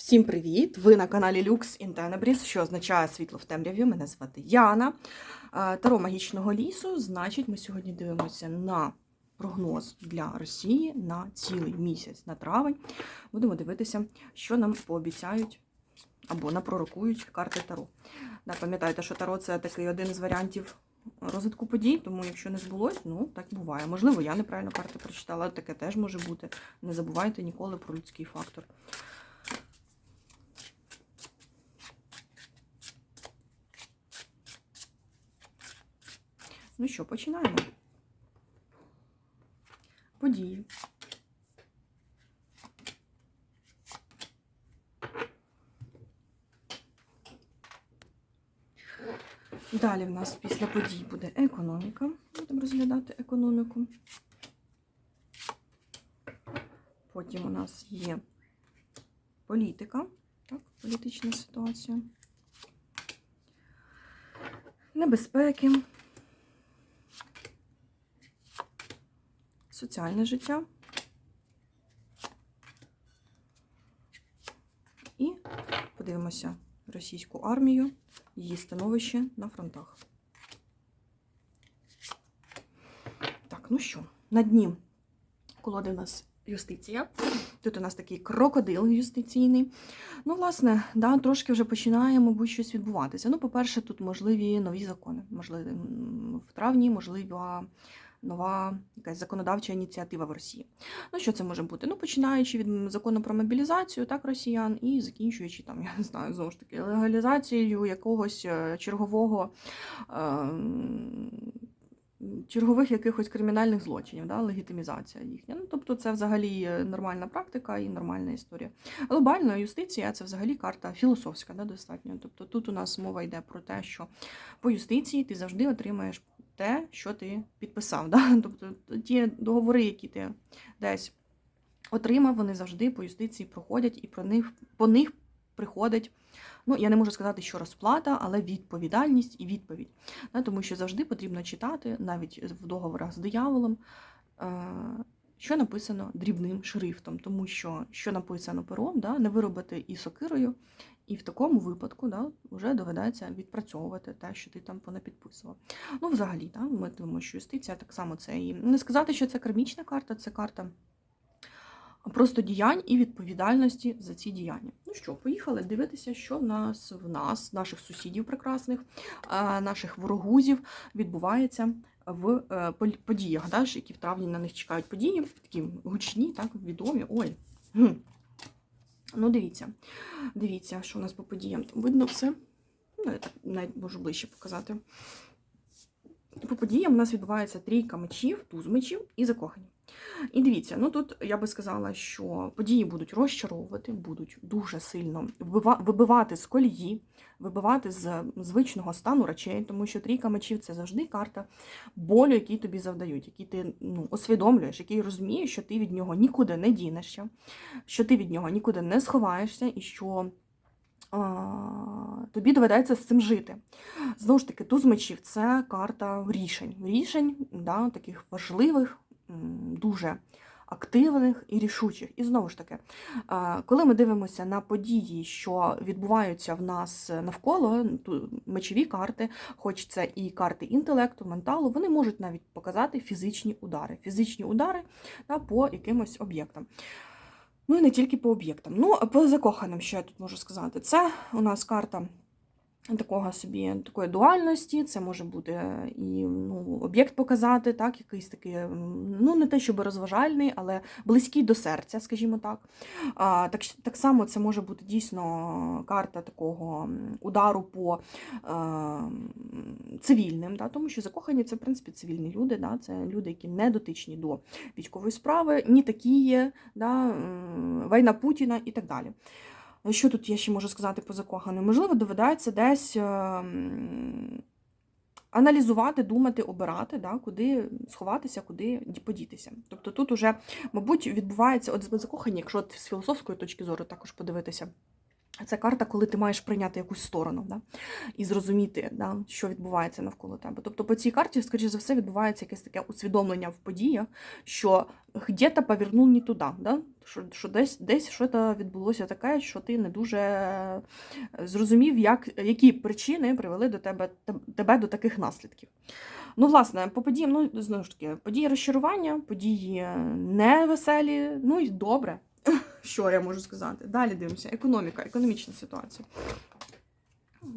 Всім привіт! Ви на каналі Lux in Tenebris, що означає світло в темряві. Мене звати Яна. Е, Таро магічного лісу. Значить, ми сьогодні дивимося на прогноз для Росії на цілий місяць на травень. Будемо дивитися, що нам пообіцяють або напророкують карти Таро. Да, пам'ятайте, що Таро це такий один з варіантів розвитку подій, тому якщо не збулось, ну так буває. Можливо, я неправильно карти прочитала, таке теж може бути. Не забувайте ніколи про людський фактор. Ну що, починаємо. Події. Далі в нас після подій буде економіка. Будемо розглядати економіку. Потім у нас є політика, так, політична ситуація. Небезпеки. Соціальне життя. І подивимося російську армію, її становище на фронтах. Так, ну що, на дні колоди у нас юстиція. Тут у нас такий крокодил юстиційний. Ну, власне, да, трошки вже починає, мабуть, щось відбуватися. Ну, по-перше, тут можливі нові закони. Можливі в травні, можлива нова якась законодавча ініціатива в Росії. Ну, що це може бути? Ну, починаючи від закону про мобілізацію, так, росіян, і закінчуючи там, я не знаю, знову ж таки, легалізацією якогось е, чергового. Е Чергових якихось кримінальних злочинів, да, легітимізація їхня. Ну, тобто це взагалі нормальна практика і нормальна історія. Глобальна юстиція це взагалі карта філософська, да, достатньо. Тобто тут у нас мова йде про те, що по юстиції ти завжди отримаєш те, що ти підписав. Да? Тобто ті договори, які ти десь отримав, вони завжди по юстиції проходять і про них, по них приходить. Ну, я не можу сказати, що розплата, але відповідальність і відповідь. Да? Тому що завжди потрібно читати, навіть в договорах з дияволом, е, що написано дрібним шрифтом, тому що що написано пером, да? не виробити і сокирою, і в такому випадку да, вже доведеться відпрацьовувати те, що ти там понапідписував. Ну, взагалі, да, ми думаємо, що юстиція так само це і не сказати, що це кармічна карта, це карта просто діянь і відповідальності за ці діяння. Ну що, поїхали дивитися, що в нас в нас, наших сусідів прекрасних, наших ворогузів відбувається в е, подіях, да, які в травні на них чекають події, такі гучні, так, відомі. Ой. Ну, дивіться, дивіться, що у нас по подіям. Видно все. Ну, я так навіть можу ближче показати. По подіям у нас відбувається трійка мечів, туз мечів і закохані. І дивіться, ну тут я би сказала, що події будуть розчаровувати, будуть дуже сильно вибивати з колії, вибивати з звичного стану речей, тому що трійка мечів це завжди карта болю, який тобі завдають, який ти ну, усвідомлюєш, який розумієш, що ти від нього нікуди не дінешся, що ти від нього нікуди не сховаєшся і що. Тобі доведеться з цим жити. Знову ж таки, туз мечів це карта рішень. Рішень да, таких важливих, дуже активних і рішучих. І знову ж таки, коли ми дивимося на події, що відбуваються в нас навколо, мечові карти, хоч це і карти інтелекту, менталу, вони можуть навіть показати фізичні удари. Фізичні удари да, по якимось об'єктам. Ну і не тільки по об'єктам. Ну, по закоханим, що я тут можу сказати, це у нас карта такого собі такої дуальності, це може бути і ну, об'єкт показати, так, якийсь такий, ну не те, щоб розважальний, але близький до серця, скажімо так. А, Так так само це може бути дійсно карта такого удару по а, цивільним, да, тому що закохані це, в принципі, цивільні люди, да, це люди, які не дотичні до військової справи, ні такі є, да, війна Путіна і так далі. Що тут я ще можу сказати по закоханим? Можливо, доведеться десь ем, аналізувати, думати, обирати, да, куди сховатися, куди подітися. Тобто тут уже, мабуть, відбувається от закохання, якщо з філософської точки зору також подивитися. Це карта, коли ти маєш прийняти якусь сторону да? і зрозуміти, да, що відбувається навколо тебе. Тобто по цій карті, скоріше за все, відбувається якесь таке усвідомлення в подіях, що где-то повернув не туди, да? що, що десь десь щось відбулося таке, що ти не дуже е, зрозумів, як, які причини привели до тебе, тебе до таких наслідків. Ну, власне, по подіям, ну, знову ж таки, події розчарування, події невеселі, ну і добре. Що я можу сказати? Далі дивимося. Економіка, економічна ситуація.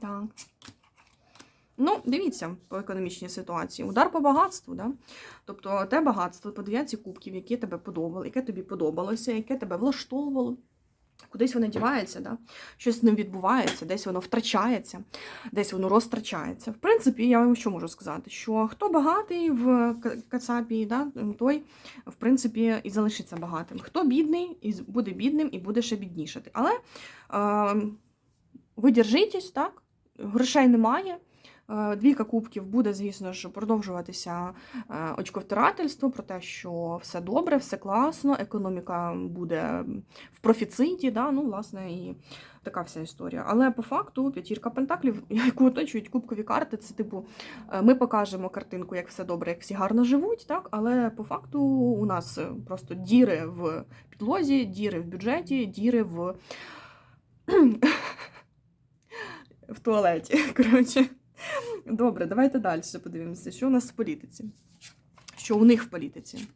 Так. Ну, дивіться по економічній ситуації. Удар по багатству, да? тобто те багатство по дев'ятці кубків, яке тебе подобало, яке тобі подобалося, яке тебе влаштовувало. Кудись воно дівається, да? щось з ним відбувається, десь воно втрачається, десь воно розтрачається. В принципі, я вам що можу сказати, що хто багатий в Кацапі, да, той, в принципі, і залишиться багатим. Хто бідний, і буде бідним і буде ще біднішати. Але е, ви держитесь, так? грошей немає. Е, двійка кубків буде, звісно ж, продовжуватися е, очковтирательство про те, що все добре, все класно, економіка буде в профіциті, да? ну, власне, і така вся історія. Але по факту п'ятірка пентаклів, яку оточують кубкові карти, це типу, е, ми покажемо картинку, як все добре, як всі гарно живуть, так? але по факту у нас просто діри в підлозі, діри в бюджеті, діри в. В туалеті. Коротше. Добре, давайте далі подивимося, що у нас в політиці. Що у них в політиці?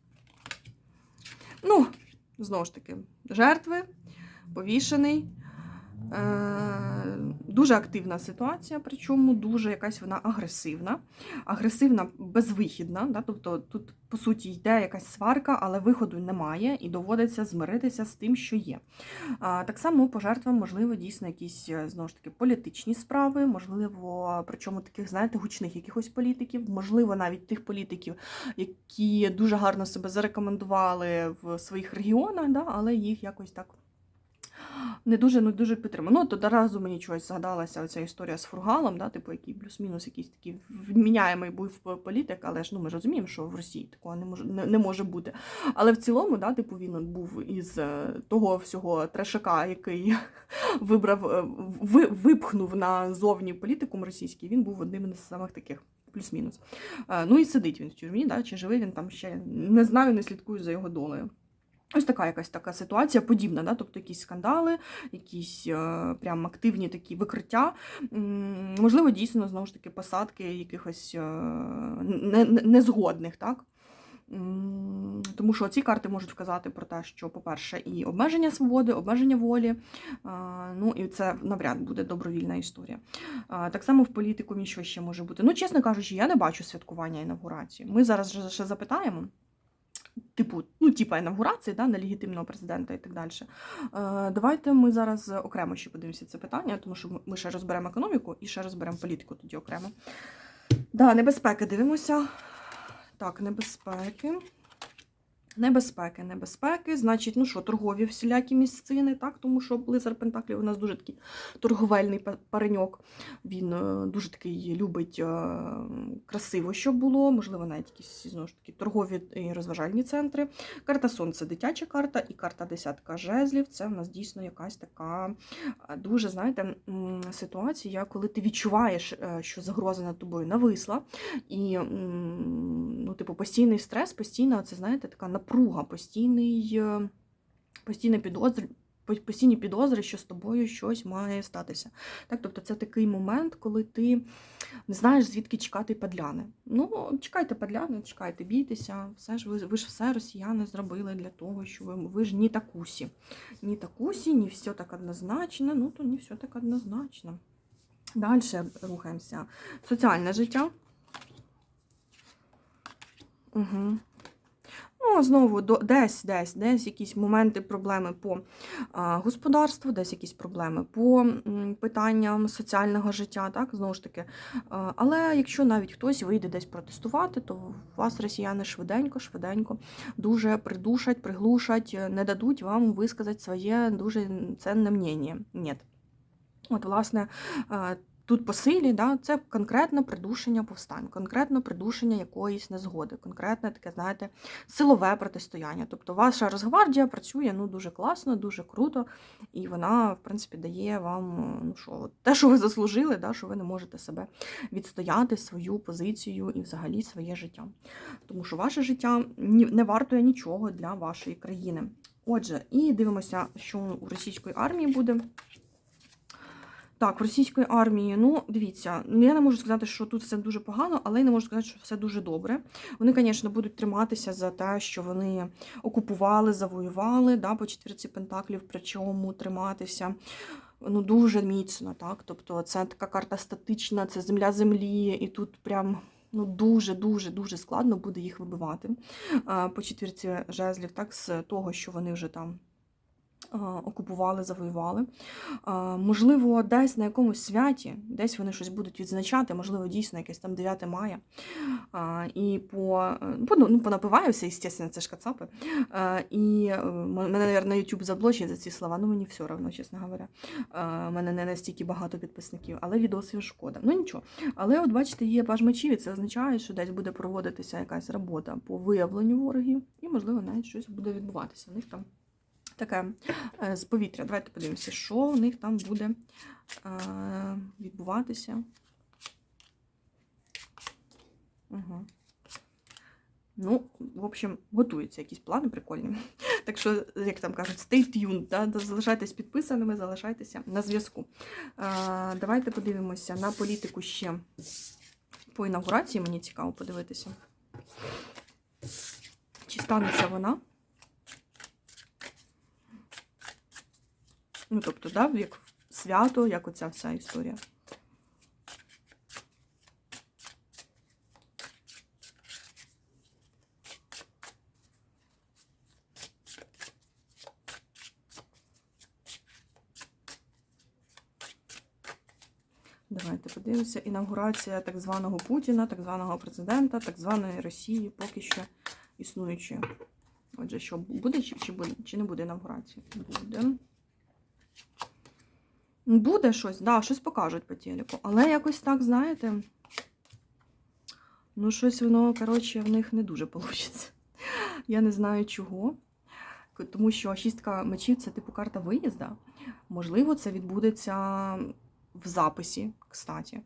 Ну, знову ж таки, жертви, повішений. Е, дуже активна ситуація, причому дуже якась вона агресивна, агресивна, безвихідна. Да? Тобто тут, по суті, йде якась сварка, але виходу немає, і доводиться змиритися з тим, що є. Так само по жертвам, можливо, дійсно якісь е, знову ж таки політичні справи, можливо, причому таких, знаєте, гучних якихось політиків, можливо, навіть тих політиків, які дуже гарно себе зарекомендували в своїх регіонах, да? але їх якось так не дуже ну, дуже підтримую. Ну, то разу мені чогось згадалася оця історія з фургалом, да, типу, який плюс-мінус якийсь такий вміняємий був політик, але ж ну, ми розуміємо, що в Росії такого не може не, не може бути. Але в цілому, да, типу, він був із е, того всього трешака, який вибрав, е, ви, випхнув на зовні політикум російський, він був одним з самих таких. Плюс-мінус. Е, ну і сидить він в тюрмі, да, чи живий він там ще не знаю, не слідкую за його долею. Ось така якась така ситуація подібна, да? тобто якісь скандали, якісь е, прям активні такі викриття. Можливо, дійсно, знову ж таки, посадки якихось е, незгодних. так? Тому що ці карти можуть вказати про те, що, по-перше, і обмеження свободи, обмеження волі, е, ну і це навряд буде добровільна історія. Так само в політику що ще може бути. Ну, чесно кажучи, я не бачу святкування інавгурації. Ми зараз ще запитаємо типу, ну, типа інавгурації да, на легітимного президента і так далі. Е, Давайте ми зараз окремо ще подивимося це питання, тому що ми ще розберемо економіку і ще розберемо політику тоді окремо. Да, небезпеки дивимося. Так, небезпеки. Небезпеки, небезпеки, значить, ну що, торгові всілякі місцини, так, тому що Близар Пентаклів у нас дуже такий торговельний пареньок. Він е, дуже такий любить е, красиво, щоб було, можливо, навіть якісь знову ж таки торгові і розважальні центри. Карта Сонце дитяча карта, і карта десятка жезлів. Це в нас дійсно якась така е, дуже, знаєте, ситуація, коли ти відчуваєш, що загроза над тобою нависла. І, ну, типу, постійний стрес, постійно, це, знаєте, така напруга, постійний, е, постійна підозр, постійні підозри, що з тобою щось має статися. Так, Тобто це такий момент, коли ти не знаєш, звідки чекати падляни. Ну, чекайте падляни, чекайте, бійтеся, все ж ви, ви ж все росіяни зробили для того, що ви, ви ж ні такусі. Ні такусі, ні все так однозначно, ну то не все так однозначно. Далі рухаємося. Соціальне життя. Угу. Ну, знову десь, десь, десь якісь моменти, проблеми по господарству, десь якісь проблеми по питанням соціального життя, так, знову ж таки. Але якщо навіть хтось вийде десь протестувати, то вас росіяни швиденько, швиденько дуже придушать, приглушать, не дадуть вам висказати своє дуже ценне мнення. Ні. От, власне, тут по силі, да, це конкретне придушення повстань, конкретно придушення якоїсь незгоди, конкретне таке, знаєте, силове протистояння. Тобто ваша Росгвардія працює ну, дуже класно, дуже круто, і вона, в принципі, дає вам ну, що, те, що ви заслужили, да, що ви не можете себе відстояти, свою позицію і взагалі своє життя. Тому що ваше життя не вартує нічого для вашої країни. Отже, і дивимося, що у російської армії буде. Так, в російської армії, ну, дивіться, ну, я не можу сказати, що тут все дуже погано, але й не можу сказати, що все дуже добре. Вони, звісно, будуть триматися за те, що вони окупували, завоювали, да, по четвірці пентаклів, причому триматися ну, дуже міцно. так, Тобто це така карта статична, це земля землі, і тут прям ну, дуже-дуже дуже складно буде їх вибивати а, по четвірці жезлів, так, з того, що вони вже там окупували, завоювали. Можливо, десь на якомусь святі, десь вони щось будуть відзначати, можливо, дійсно якесь там 9 мая. І по, е, ну, понапиваюся, звісно, це ж кацапи. І е, мене, мабуть, YouTube заблочить за ці слова, ну мені все одно, чесно говоря. У мене не настільки багато підписників, але відосів шкода. Ну нічого. Але от бачите, є паж і це означає, що десь буде проводитися якась робота по виявленню ворогів, і, можливо, навіть щось буде відбуватися. У них там таке е, з повітря. Давайте подивимося, що у них там буде е, відбуватися. Угу. Ну, в общем, готуються якісь плани прикольні. Так що, як там кажуть, stay tuned, да? залишайтесь підписаними, залишайтеся на зв'язку. А, давайте подивимося на політику ще по інаугурації. Мені цікаво подивитися. Чи станеться вона? Ну, тобто, да, як свято, як оця вся історія. Давайте подивимося. Інаугурація так званого Путіна, так званого президента, так званої Росії поки що існуючої. Отже, що буде чи, чи, буде, чи не буде інаугурації? Буде. Буде щось, да, щось покажуть по телеку. Але якось так, знаєте, ну, щось воно, коротше, в них не дуже вийде. Я не знаю чого. Тому що шістка мечів це типу карта виїзда. Можливо, це відбудеться в записі, кстаті.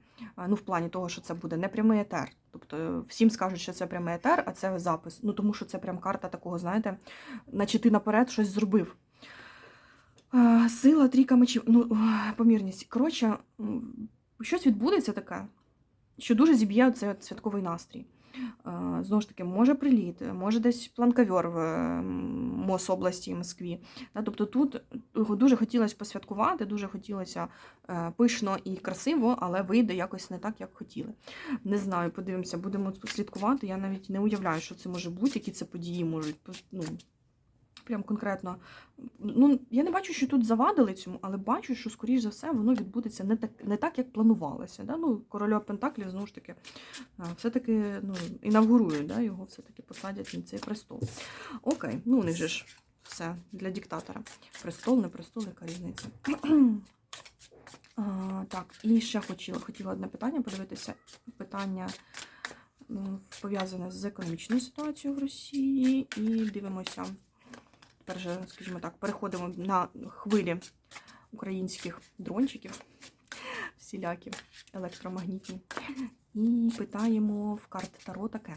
Ну, в плані того, що це буде не прямий етер. Тобто всім скажуть, що це прямий етер, а це запис. Ну, тому що це прям карта такого, знаєте, наче ти наперед щось зробив. Сила, трійка мечів, ну, помірність. Коротше, щось відбудеться таке, що дуже зіб'є цей святковий настрій. Знову ж таки, може приліт, може десь планковер в ем, Мособласті і Москві. Тобто тут дуже хотілося посвяткувати, дуже хотілося е, пишно і красиво, але вийде якось не так, як хотіли. Не знаю, подивимося, будемо слідкувати. Я навіть не уявляю, що це може бути, які це події можуть ну, прям конкретно. Ну, я не бачу, що тут завадили цьому, але бачу, що, скоріш за все, воно відбудеться не так, не так як планувалося. Да? Ну, Короля Пентаклів, знову ж таки, все-таки ну, інавгурують, да? його все-таки посадять на цей престол. Окей, ну них же ж все для диктатора. Престол, не престол, яка різниця. Так, і ще хотіла, хотіла одне питання подивитися. Питання пов'язане з економічною ситуацією в Росії. І дивимося. Тепер же, скажімо так, переходимо на хвилі українських дрончиків, всілякі електромагнітні. І питаємо в карт Таро таке.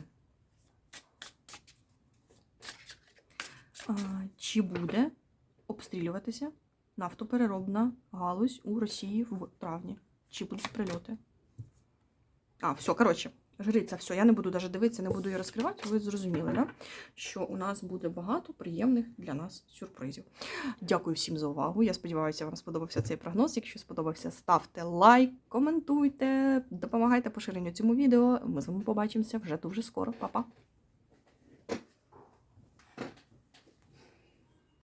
Чи буде обстрілюватися нафтопереробна галузь у Росії в травні? Чи будуть прильоти? А, все, коротше, жриця, все, я не буду навіть дивитися, не буду її розкривати, ви зрозуміли, да? що у нас буде багато приємних для нас сюрпризів. Дякую всім за увагу. Я сподіваюся, вам сподобався цей прогноз. Якщо сподобався, ставте лайк, коментуйте, допомагайте поширенню цьому відео. Ми з вами побачимося вже дуже скоро. Па-па!